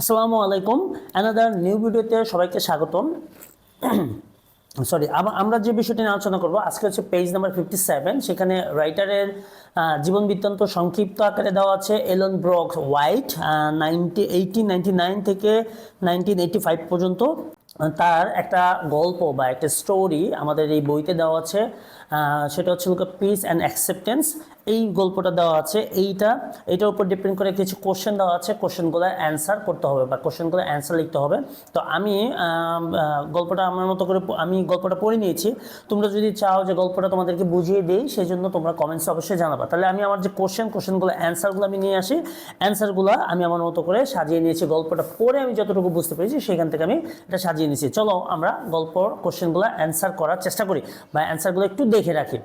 আসসালামু আলাইকুম। Another new ভিডিওতে সবাইকে স্বাগতম। সরি আমরা যে বিষয়টি নিয়ে আলোচনা করব, আজকে হচ্ছে পেজ নাম্বার ফিফটি সেভেন সেখানে রাইটারের জীবন বৃত্তান্ত সংক্ষিপ্ত আকারে দেওয়া আছে Alan Brock White ninety eighteen ninety nine থেকে নাইনটিন ফাইভ পর্যন্ত। তার একটা গল্প বা একটা স্টোরি আমাদের এই বইতে দেওয়া আছে। সেটা হচ্ছে পিস অ্যান্ড অ্যাকসেপ্টেন্স এই গল্পটা দেওয়া আছে, এইটা, এটার উপর ডিপেন্ড করে কিছু কোশ্চেন দেওয়া আছে কোশ্চেনগুলো অ্যান্সার করতে হবে বা কোশ্চেনগুলো অ্যান্সার লিখতে হবে। তো আমি গল্পটা আমার মতো করে আমি গল্পটা পড়ে নিয়েছি। তোমরা যদি চাও যে গল্পটা তোমাদেরকে বুঝিয়ে দিই সেই জন্য তোমরা কমেন্টসে অবশ্যই জানাবা। তাহলে আমি আমার যে কোশ্চেন কোশ্চেনগুলো অ্যান্সারগুলো আমি নিয়ে আসি অ্যান্সারগুলো আমি আমার মতো করে সাজিয়ে নিয়েছি। গল্পটা পড়ে আমি যতটুকু বুঝতে পেরেছি, সেখান থেকে আমি এটা সাজিয়ে নিয়েছি। চলো আমরা গল্পর কোশ্চেনগুলো অ্যান্সার করার চেষ্টা করি বা অ্যান্সারগুলো একটু দেখে। রাখি।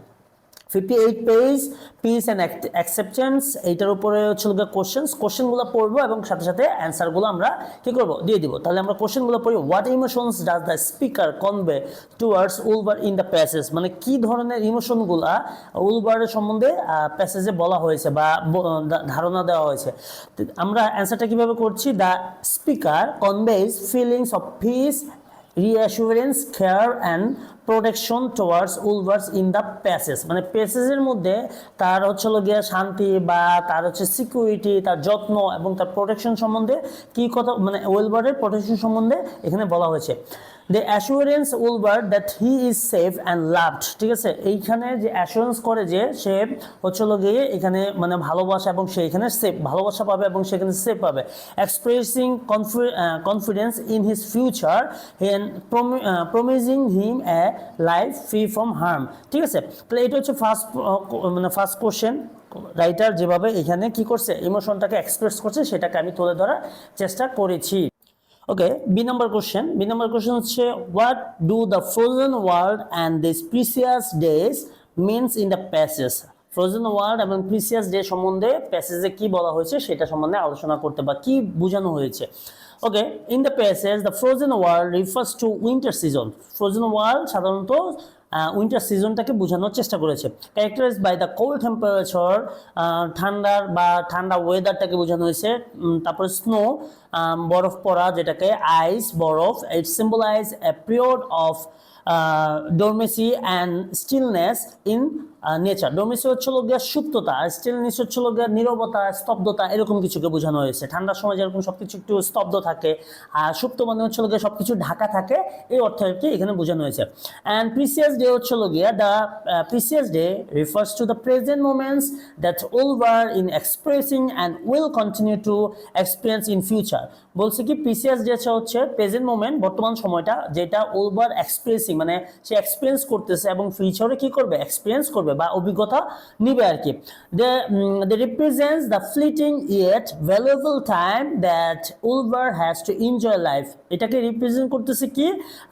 Fifty eight page peace and acceptance এইটার উপরে হচ্ছে কোশ্চেন্স কোশ্চেনগুলো পড়ব এবং সাথে সাথে অ্যান্সারগুলো আমরা কি করব? দিয়ে দিব। তাহলে আমরা কোশ্চেনগুলো পড়ি what emotions does the speaker convey towards toolbar in the passage মানে কি ধরনের ইমোশনগুলা উলবারের সম্বন্ধে প্যাসেজে বলা হয়েছে বা ধারণা দেওয়া হয়েছে? আমরা অ্যান্সারটা কীভাবে করছি? The speaker conveys feelings of peace reassurance care and protection towards Wolvers in the passage মানে প্যাসেজের মধ্যে তার হচ্ছে হলো গিয়ে শান্তি বা তার হচ্ছে সিকিউরিটি তার যত্ন এবং তার প্রোটেকশন সম্বন্ধে কি কথা মানে উলভারের প্রোটেকশন সম্বন্ধে এখানে বলা হয়েছে। The assurance Wolver that he is safe and loved ঠিক আছে? এইখানে যে অ্যাসুরেন্স করে যে সে হচ্ছে হলো গিয়ে এখানে মানে ভালোবাসা এবং সে এখানে সেফ ভালোবাসা পাবে এবং সেখানে সেফ পাবে। Expressing confidence in his future then promising him a life free from harm ঠিক আছে? তাহলে এটা হচ্ছে ফার্স্ট মানে ফার্স্ট কোশ্চেন রাইটার যেভাবে এখানে কি করছে ইমোশনটাকে এক্সপ্রেস করছে, সেটাকে আমি তুলে ধরার চেষ্টা করেছি। Okay B number question B number question হচ্ছে what do the frozen world and this precious days means in the passage frozen world এবং প্রিসিয়াস ডে সম্বন্ধে প্যাসেজে কি বলা হয়েছে, সেটা সম্বন্ধে আলোচনা করতে বা কি বোঝানো হয়েছে? Okay in the passage the frozen world refers to winter season frozen world সাধারণত উইন্টার সিজনটাকে বোঝানোর চেষ্টা করেছে। Characterize by the cold temperature ঠান্ডার বা ঠান্ডা ওয়েদারটাকে বোঝানো হয়েছে। তারপরে স্নো বরফ পড়া যেটাকে আইস বরফ it symbolize a period of dormancy and stillness in nature. Dormancy হচ্ছে হলো গিয়া সুপ্ততা স্টিলনেস হচ্ছে হলো গিয়া নীরবতা, স্তব্ধতা, এরকম কিছুকে বোঝানো হয়েছে। ঠান্ডার সময় যেরকম সব কিছু একটু স্তব্ধ থাকে, আর সুপ্ত মানে হচ্ছে গিয়া সব কিছু ঢাকা থাকে, এই অর্থে আর এখানে বোঝানো হয়েছে। অ্যান্ড প্রিসিয়াস ডে হচ্ছে হলো গিয়া the precious day refers to the present moments that bar in expressing and will continue to experience in future বলছে কি প্রিসিয়াস ডে হচ্ছে প্রেজেন্ট মোমেন্ট বর্তমান সময়টা, যেটা ওভার এক্সপ্রেসিং মানে সে এক্সপিরিয়েন্স করতেছে এবং ফিউচারে কি করবে? এক্সপিরিয়েন্স করবে। বা অভিজ্ঞতা নিবে আর কি। They represents the fleeting yet valuable time that Wolver has to enjoy life এটাকে রিপ্রেজেন্ট করতেছে কি?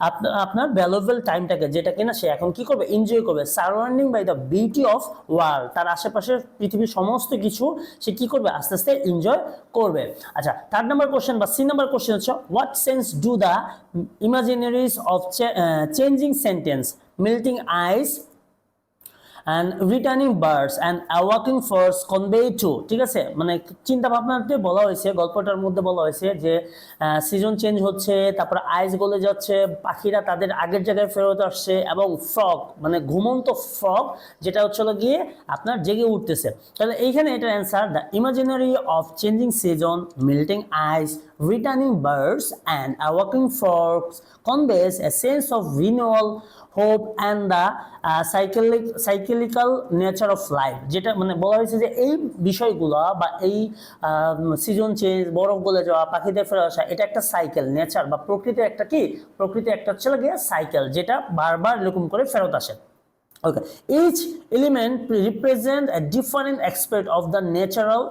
আপনার আপনার ভ্যালুয়েবল টাইমটাকে যেটা কিনা সে এখন কি করবে? এনজয় করবে। Surrounding by the beauty of world তার আশেপাশের পৃথিবীর সমস্ত কিছু সে কি করবে? আস্তে আস্তে এনজয় করবে। আচ্ছা থার্ড নাম্বার কোশ্চেন বা সি নাম্বার কোশ্চেন হচ্ছে what sense do the imaginaries of changing sentence melting ice and returning birds and awaking force convey to ঠিক আছে? মানে চিন্তা ভাবনাতে বলা হয়েছে, গল্পটার মধ্যে বলা হয়েছে যে সিজন চেঞ্জ হচ্ছে, তারপর আইস গলে যাচ্ছে, পাখিরা তাদের আগের জায়গায় ফেরত আসছে এবং ফ্রগ মানে ঘুমন্ত ফ্রগ যেটা হচ্ছে গিয়ে আপনার জেগে উঠতেছে। তাহলে এইখানে এটার answer the imaginary of changing season melting ice returning birds and awaking frogs conveys a sense of renewal, hope and the uh, cyclic, cyclical nature of life যেটা মানে বলা হয়েছে যে এই বিষয়গুলো বা এই সিজন চেঞ্জ বরফ গলে যাওয়া পাখিদের ফেরত আসা এটা একটা সাইকেল নেচার বা প্রকৃতির একটা কি প্রকৃতির একটা হচ্ছে গিয়ে সাইকেল যেটা বারবার এরকম করে ফেরত আসে Okay. Each element represent a different aspect of the natural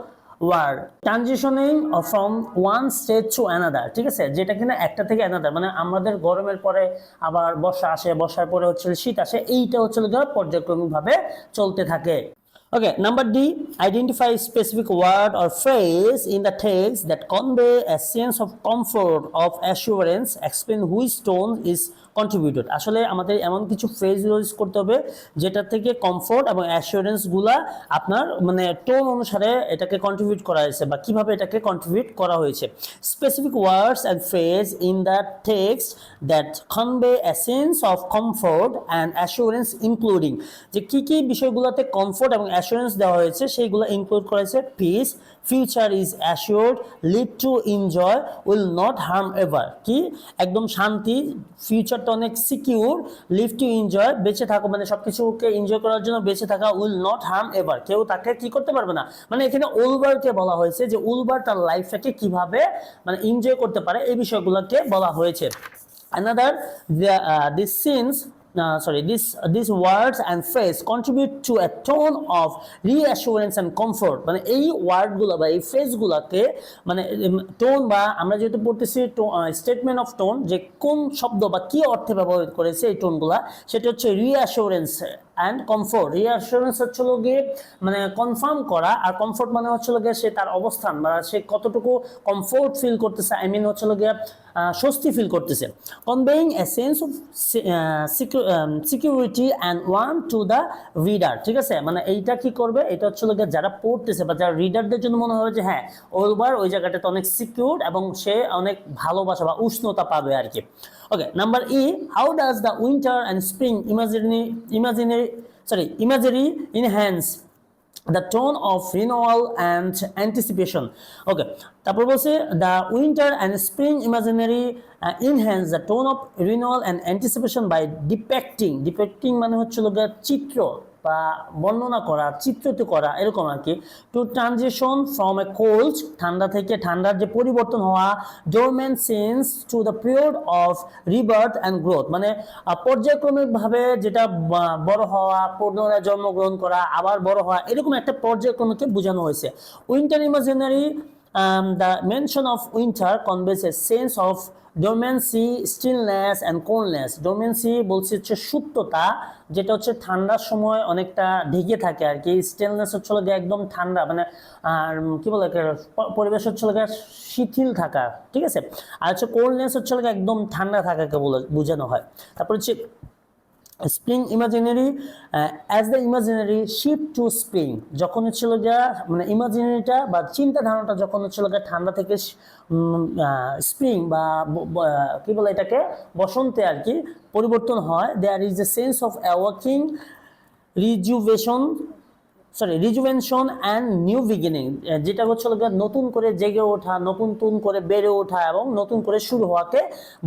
world, transitioning from one state to another ঠিক আছে? যেটা কিনা একটা থেকে অ্যানাদার মানে আমাদের গরমের পরে আবার বর্ষা আসে বর্ষার পরে হচ্ছে শীত আসে এইটা হচ্ছে পর্যায়ক্রমিকভাবে চলতে থাকে। Okay, number D, identify specific word or phrase in the text that convey a sense of comfort, of assurance, explain which tone is contributed আসলে আমাদের এমন কিছু ফ্রেজ ইউজ করতে হবে যেটা থেকে কমফোর্ট এবং অ্যাসিওরেন্সগুলা আপনার মানে টোন অনুসারে এটাকে কন্ট্রিবিউট করা হয়েছে বা কীভাবে এটাকে কন্ট্রিবিউট করা হয়েছে। Specific words and phrase in the text that convey a sense of comfort and assurance including যে কি কি বিষয়গুলোতে কমফোর্ট এবং অ্যাসুরেন্স দেওয়া হয়েছে সেইগুলো ইনক্লুড করেছে peace future is assured live to enjoy will not harm ever কি? একদম শান্তি ফিউচারটা অনেক সিকিউর লিভ টু এনজয় বেঁচে থাকো মানে সব কিছুকে এনজয় করার জন্য বেঁচে থাকা উইল নট হার্ম এভার কেউ তাকে কি করতে পারবে না? মানে এখানে উলবারকে বলা হয়েছে যে উলবার তার লাইফটাকে কীভাবে মানে এনজয় করতে পারে এই বিষয়গুলোকে বলা হয়েছে। Uh, these scenes uh, sorry this uh, these words and phrase contribute to a tone of reassurance and comfort. মানে এই ওয়ার্ডগুলো বা এই ফ্রেজগুলোকে মানে টোন বা আমরা যেহেতু পড়তেছি স্টেটমেন্ট অফ টোন যে কোন শব্দ বা কি অর্থে ব্যবহার করেছে এই টোনগুলা সেটা হচ্ছে রিঅ্যাসুরেন্স অ্যান্ড কমফোর্ট রিঅ্যাসুরেন্স হচ্ছে হলো গিয়ে মানে কনফার্ম করা, আর কমফোর্ট মানে হচ্ছে হলো গিয়ে সে তার অবস্থান, বা সে কতটুকু কমফোর্ট ফিল করতেছে আই মিন হচ্ছে হলো গিয়ে স্বস্তি ফিল করতেছে। Conveying a sense of security and one to the reader ঠিক আছে? মানে এইটা কি করবে? এটা হচ্ছিল গিয়ে যারা পড়তেছে, বা যারা রিডারদের জন্য মনে হবে যে হ্যাঁ ওলবার ওই জায়গাটাতে অনেক সিকিউর এবং সে অনেক ভালোবাসা বা উষ্ণতা পাবে আর কি। Okay number E how does the winter and spring imaginary imaginary sorry imaginary enhance the tone of renewal and anticipation okay তারপর বলছে the winter and spring imaginary enhance the tone of renewal and anticipation by depicting depicting মানে হচ্ছে লোক চিত্র। বা বর্ণনা করা, চিত্রিত করা এরকম আর কি to transition from a cold ঠান্ডা থেকে ঠান্ডার যে পরিবর্তন হওয়া dormant scene to the period of rebirth and growth মানে পর্যায়ক্রমিকভাবে যেটা বড় হওয়া, পুনরায় জন্মগ্রহণ করা, আবার বড় হওয়া, এরকম একটা পর্যায়ক্রমকে বোঝানো হয়েছে। Winter imaginary the mention of winter conveys a sense of dormancy stillness and coldness dormancy বলছে হচ্ছে সুপ্ততা, যেটা হচ্ছে ঠান্ডার সময় অনেকটা ঢেকে থাকে আর কি। স্টিলনেস হচ্ছে গিয়ে একদম ঠান্ডা মানে আর কি বলে পরিবেশ হচ্ছে শিথিল থাকা, ঠিক আছে? আর হচ্ছে কোল্ডনেস হচ্ছে একদম ঠান্ডা থাকাকে বলে- বোঝানো হয়। তারপর হচ্ছে spring imaginary as the imaginary shift to spring যখন হচ্ছিল গিয়া মানে ইমাজিনারিটা বা চিন্তা ধারণাটা যখন হচ্ছিল গিয়া ঠান্ডা থেকে স্প্রিং বা কি বলে এটাকে, বসন্তে আর কি পরিবর্তন হয় there is a sense of awaking rejuvenation sorry rejuvenation and new beginning যেটা হচ্ছে নতুন করে জেগে ওঠা, নতুন করে বেড়ে ওঠা এবং নতুন করে শুরু হওয়াকে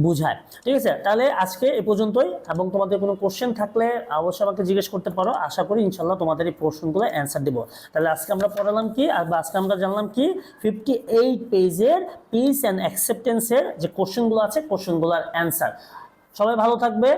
বোঝায়। ঠিক আছে? তাহলে আজকে এ পর্যন্তই এবং তোমাদের কোনো কোশ্চেন থাকলে অবশ্যই আমাকে জিজ্ঞেস করতে পারো। আশা করি ইনশাল্লাহ তোমাদের এই প্রশ্নগুলো অ্যান্সার দেবো। তাহলে আজকে আমরা পড়ালাম কি? আর আজকে আমরা জানলাম কি? ফিফটি এইট পেজের পিস অ্যান্ড অ্যাকসেপ্টেন্সের যে কোশ্চেনগুলো আছে কোশ্চেনগুলোর অ্যান্সার সবাই ভালো থাকবে।